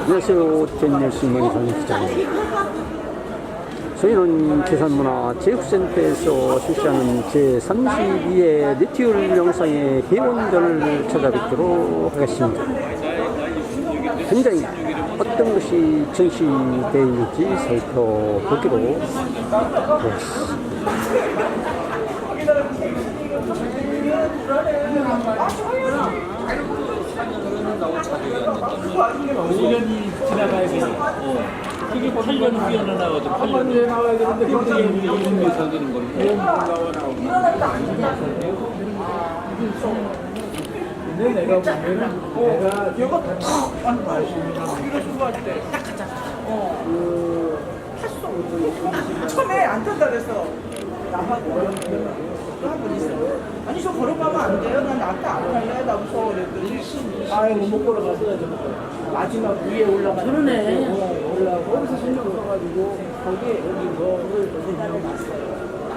안녕하세요. 전예신문의 전기자입니다. 저희는 계산문화 제육센터에서 실시하는 제32회 리티얼 영상의 회원전을 찾아뵙도록 하겠습니다. 현장에 어떤 것이 전시되어 있는지 살펴보기로 하겠습니다. 오년이 지나가야 돼. 어. 그게 8년 후에 나와가지고 8년 후에 나와야 되는데 그때 게 사귀는 거니까. 근데 내가 보면은 내가 이거 탁 말씀이랑 이거 수고할 때 딱 가잖아. 어. 탔어. 처음에 안 탄다 그래서 나하고 한분 있어. 아니 저 걸어가면 안 돼요. 난 아까 안 탈래. 나 무서워 그랬더니 아이고 못 걸어가서 마지막 위에 올라가. 그러네. 거기서 신경 써가지고 거기에 여기 뭐를 여기.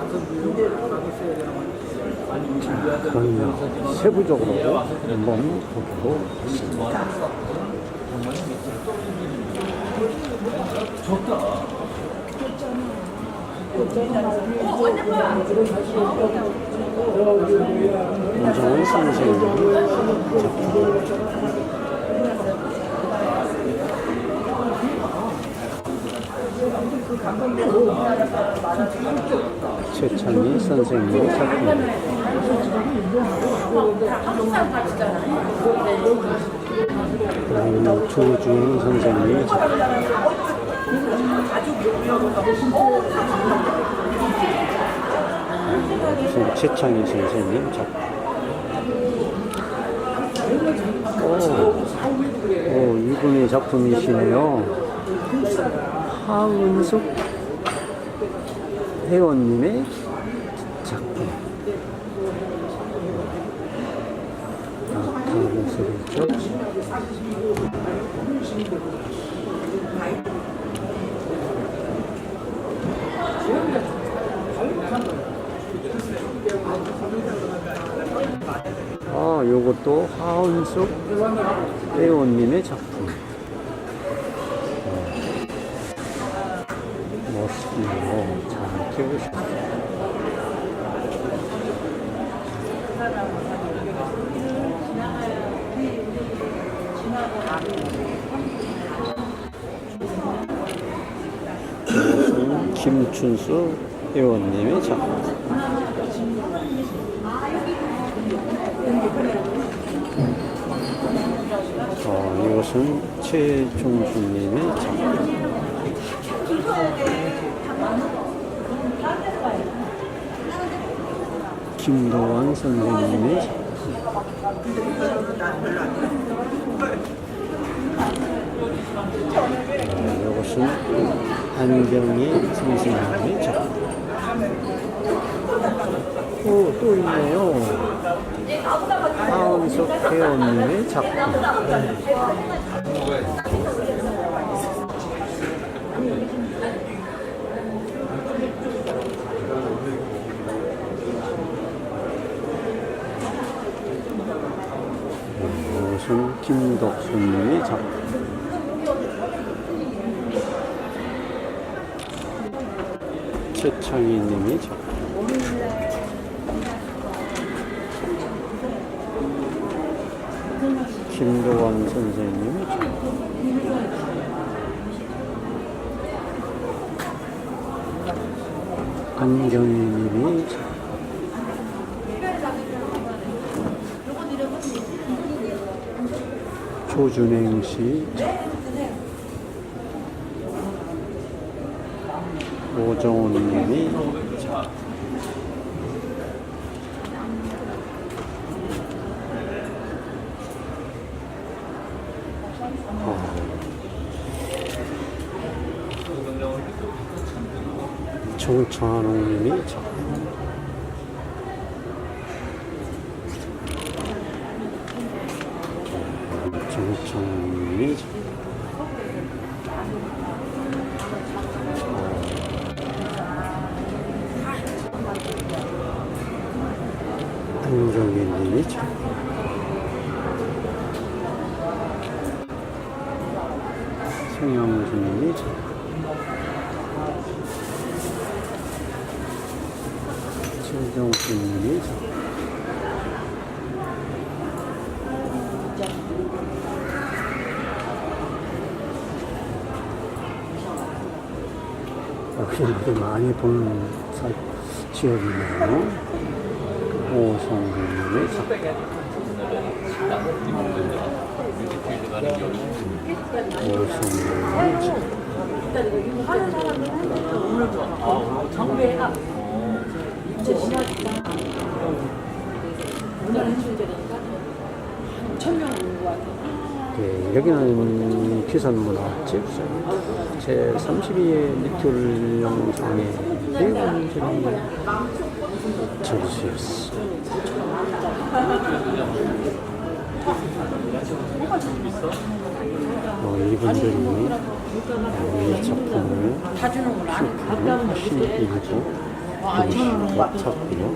근데 가고 있어야 되는 거 그러면 세부적으로 한번 보기로 하겠습니다. 윤정원 선생님 작품 최창희 선생님의 작품. 그리고 조준 선생님의 작품. 최창희 선생님 작품. 오, 오 이분의 작품이시네요. 하은숙 회원님의 작품 아, 다음 소리죠 아, 요것도 하은숙 회원님의 작품. 어, 멋있네요. 잘 키우셨어요. 이것은 김춘수 회원님의 작품. 어, 이것은 최종준님의 작품. 김도환 선생님의 작품. 어, 이것은 안경희 선생님의 작품. 오, 또 있네요. 하은석 회원님의 작품. 이것은 김덕수님의 작품. 최창희님의 작품. 김도환 선생님의 작품. 안경희님의 작 품. 조준행 씨 작품. 오정훈 님이 작품. 정창호님이 작품. 안정희님이 작품. 평양주민이 최종주민이 역시 우리 많이 보는 사- 지역이네요. 오송주민이 뮤직필드 가는 여기 오송주민이 네, 여기는 기선문화집 제 32회 리틀 영상의 대관절이 전시였어. 어, 이분들이 이 작품을 다 주는구나. 신기고 찾고요.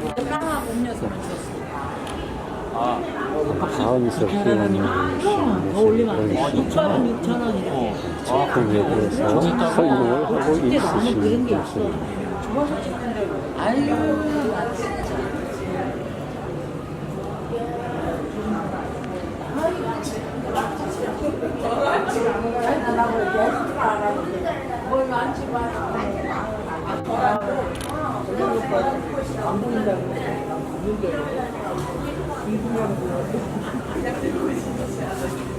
빵하고 음료수 줬어. 아 다음에서 표현하는 것이 작품에 대해서 설명을 하고 있으신 분입니다. 안 보인다고. 있는데. 이분이라고.